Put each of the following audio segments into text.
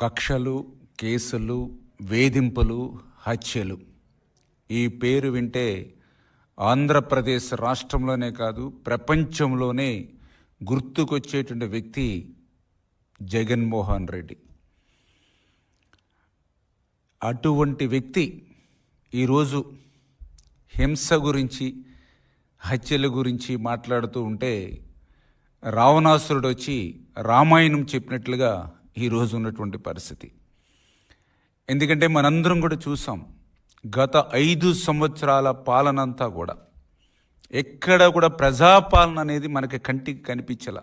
కక్షలు కేసులు వేధింపులు హత్యలు. ఈ పేరు వింటే ఆంధ్రప్రదేశ్ రాష్ట్రంలోనే కాదు ప్రపంచంలోనే గుర్తుకొచ్చేటువంటి వ్యక్తి జగన్మోహన్ రెడ్డి. అటువంటి వ్యక్తి ఈరోజు హింస గురించి హత్యల గురించి మాట్లాడుతూ ఉంటే రావణాసురుడు వచ్చి రామాయణం చెప్పినట్లుగా ఈరోజు ఉన్నటువంటి పరిస్థితి. ఎందుకంటే మనందరం కూడా చూసాం గత ఐదు సంవత్సరాల పాలనంతా కూడా ఎక్కడ కూడా ప్రజాపాలన అనేది మనకి కంటికి కనిపించల.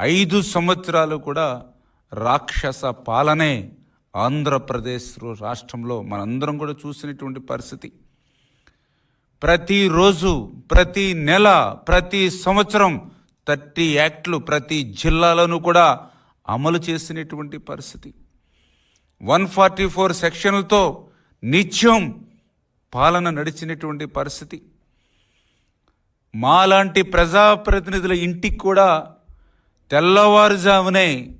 ఐదు సంవత్సరాలు కూడా రాక్షస పాలనే ఆంధ్రప్రదేశ్ రాష్ట్రంలో మనందరం కూడా చూసినటువంటి పరిస్థితి. ప్రతిరోజు ప్రతి నెల ప్రతి సంవత్సరం థర్టీ యాక్ట్లు ప్రతి జిల్లాలోనూ కూడా అమలు చేసినటువంటి పరిస్థితి. వన్ ఫార్టీ ఫోర్ సెక్షన్లతో నిత్యం పాలన నడిచినటువంటి పరిస్థితి. మాలాంటి ప్రజాప్రతినిధుల ఇంటికి కూడా తెల్లవారుజామునే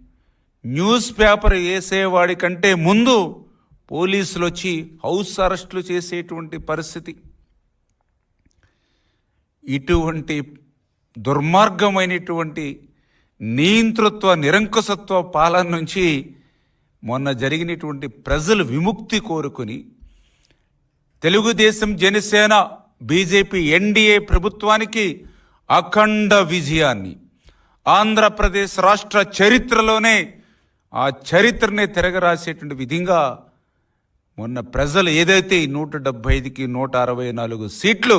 న్యూస్ పేపర్ వేసేవాడి కంటే ముందు పోలీసులు వచ్చి హౌస్ అరెస్టులు చేసేటువంటి పరిస్థితి. ఇటువంటి దుర్మార్గమైనటువంటి నియంతృత్వ నిరంకుశత్వ పాలన నుంచి మొన్న జరిగినటువంటి ప్రజలు విముక్తి కోరుకుని తెలుగుదేశం జనసేన బీజేపీ ఎన్డీఏ ప్రభుత్వానికి అఖండ విజయాన్ని ఆంధ్రప్రదేశ్ రాష్ట్ర చరిత్రలోనే ఆ చరిత్రనే తిరగరాసేటువంటి విధంగా మొన్న ప్రజలు ఏదైతే నూట డెబ్బై ఐదుకి నూట అరవై నాలుగు సీట్లు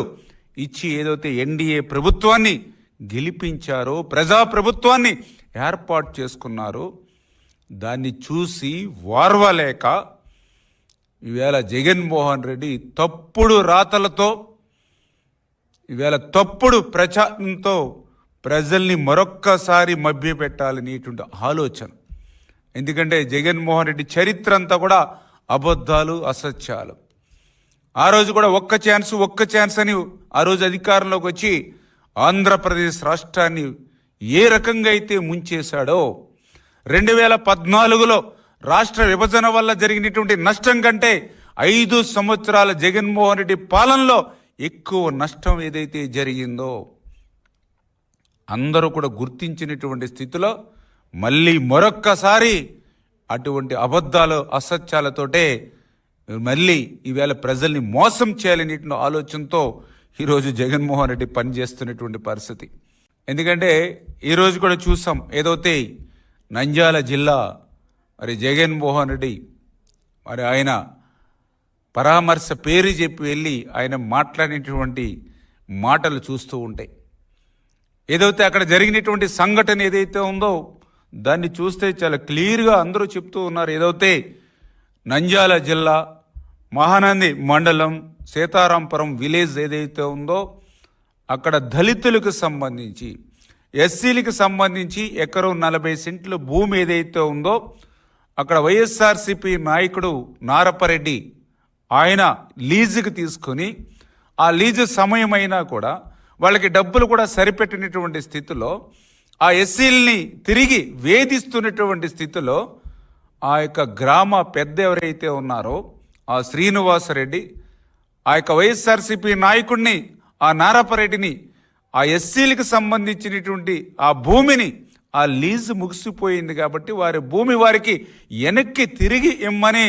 ఇచ్చి ఏదైతే ఎన్డీఏ ప్రభుత్వాన్ని గెలిపించారో ప్రజా ప్రభుత్వాన్ని ఏర్పాటు చేసుకున్నారో దాన్ని చూసి వార్వలేక ఈవేళ జగన్మోహన్ రెడ్డి తప్పుడు రాతలతో ఈవేళ తప్పుడు ప్రచారంతో ప్రజల్ని మరొక్కసారి మభ్యపెట్టాలనేటువంటి ఆలోచన. ఎందుకంటే జగన్మోహన్ రెడ్డి చరిత్ర అంతా కూడా అబద్ధాలు అసత్యాలు. ఆ రోజు కూడా ఒక్క ఛాన్స్ ఒక్క ఛాన్స్ అని ఆ రోజు అధికారంలోకి వచ్చి ఆంధ్రప్రదేశ్ రాష్ట్రాన్ని ఏ రకంగా అయితే ముంచేశాడో రెండు వేల పద్నాలుగులో రాష్ట్ర విభజన వల్ల జరిగినటువంటి నష్టం కంటే ఐదు సంవత్సరాల జగన్మోహన్ రెడ్డి పాలనలో ఎక్కువ నష్టం ఏదైతే జరిగిందో అందరూ కూడా గుర్తించినటువంటి స్థితిలో మళ్ళీ మరొక్కసారి అటువంటి అబద్ధాలు అసత్యాలతోటే మళ్ళీ ఈవేళ ప్రజల్ని మోసం చేయాలనేటువంటి ఆలోచనతో ఈరోజు జగన్మోహన్ రెడ్డి పనిచేస్తున్నటువంటి పరిస్థితి. ఎందుకంటే ఈరోజు కూడా చూసాం ఏదైతే నంద్యాల జిల్లా మరి జగన్మోహన్ రెడ్డి మరి ఆయన పరామర్శ పేరు చెప్పి వెళ్ళి ఆయన మాట్లాడినటువంటి మాటలు చూస్తూ ఉంటాయి. ఏదైతే అక్కడ జరిగినటువంటి సంఘటన ఏదైతే ఉందో దాన్ని చూస్తే చాలా క్లియర్గా అందరూ చెప్తూ ఉన్నారు. ఏదైతే నంద్యాల జిల్లా మహానంది మండలం సీతారాంపురం విలేజ్ ఏదైతే ఉందో అక్కడ దళితులకు సంబంధించి ఎస్సీలకు సంబంధించి ఎకరం నలభై సెంట్లు భూమి ఏదైతే ఉందో అక్కడ వైఎస్ఆర్సిపి నాయకుడు నారపరెడ్డి ఆయన లీజుకి తీసుకొని ఆ లీజు సమయమైనా కూడా వాళ్ళకి డబ్బులు కూడా సరిపెట్టినటువంటి స్థితిలో ఆ ఎస్సీల్ని తిరిగి వేధిస్తున్నటువంటి స్థితిలో ఆ యొక్క గ్రామ పెద్ద ఎవరైతే ఉన్నారో ఆ శ్రీనివాసరెడ్డి ఆ యొక్క వైఎస్ఆర్సీపీ నాయకుడిని ఆ నారాపరెడ్డిని ఆ ఎస్సీలకు సంబంధించినటువంటి ఆ భూమిని ఆ లీజు ముగిసిపోయింది కాబట్టి వారి భూమి వారికి వెనక్కి తిరిగి ఇమ్మని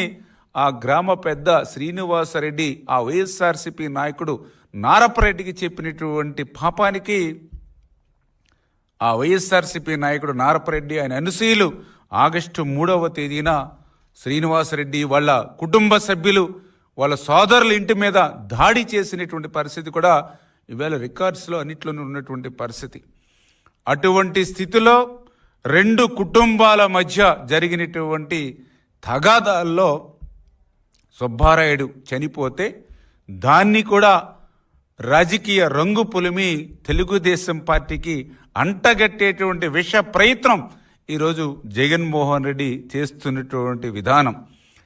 ఆ గ్రామ పెద్ద శ్రీనివాసరెడ్డి ఆ వైఎస్ఆర్సీపీ నాయకుడు నారపరెడ్డికి చెప్పినటువంటి పాపానికి ఆ వైఎస్ఆర్సీపీ నాయకుడు నారపరెడ్డి ఆయన అనుసూయులు ఆగస్టు మూడవ తేదీన శ్రీనివాసరెడ్డి వాళ్ళ కుటుంబ సభ్యులు వాళ్ళ సోదరుల ఇంటి మీద దాడి చేసినటువంటి పరిస్థితి కూడా ఈవేళ రికార్డ్స్లో అన్నిట్లోనూ ఉన్నటువంటి పరిస్థితి. అటువంటి స్థితిలో రెండు కుటుంబాల మధ్య జరిగినటువంటి తగాదాల్లో సుబ్బారాయుడు చనిపోతే దాన్ని కూడా రాజకీయ రంగు పులిమి తెలుగుదేశం పార్టీకి అంటగట్టేటువంటి విష ప్రయత్నం ఈరోజు జగన్మోహన్ రెడ్డి చేస్తున్నటువంటి విధానం.